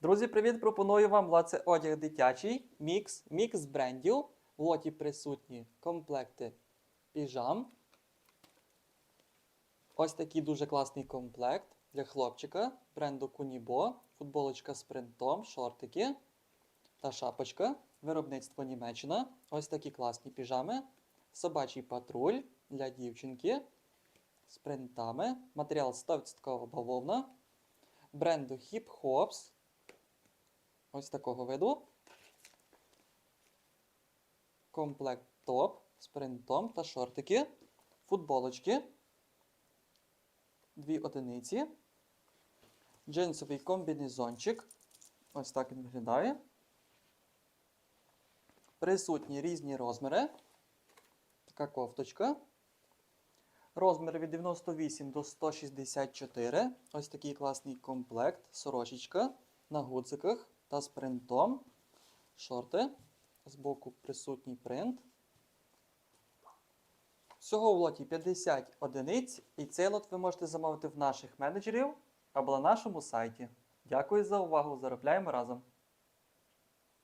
Друзі, привіт! Пропоную вам лаце одяг дитячий, мікс, мікс брендів. В лоті присутні комплекти піжам. Ось такий дуже класний комплект для хлопчика бренду Кунібо, футболочка з принтом, шортики та шапочка. Виробництво Німеччина. Ось такі класні піжами. Собачий патруль для дівчинки з принтами. Матеріал 100% бавовна. Бренду Hip Hops. Ось такого виду. Комплект топ з принтом та шортики. Футболочки. Дві одиниці. Джинсовий комбінезончик. Ось так він виглядає. Присутні різні розміри. Така кофточка. Розмір від 98 до 164. Ось такий класний комплект. Сорочечка на гудзиках та з принтом. Шорти. Збоку присутній принт. Всього в лоті 50 одиниць, і цей лот ви можете замовити в наших менеджерів або на нашому сайті. Дякую за увагу! Заробляємо разом!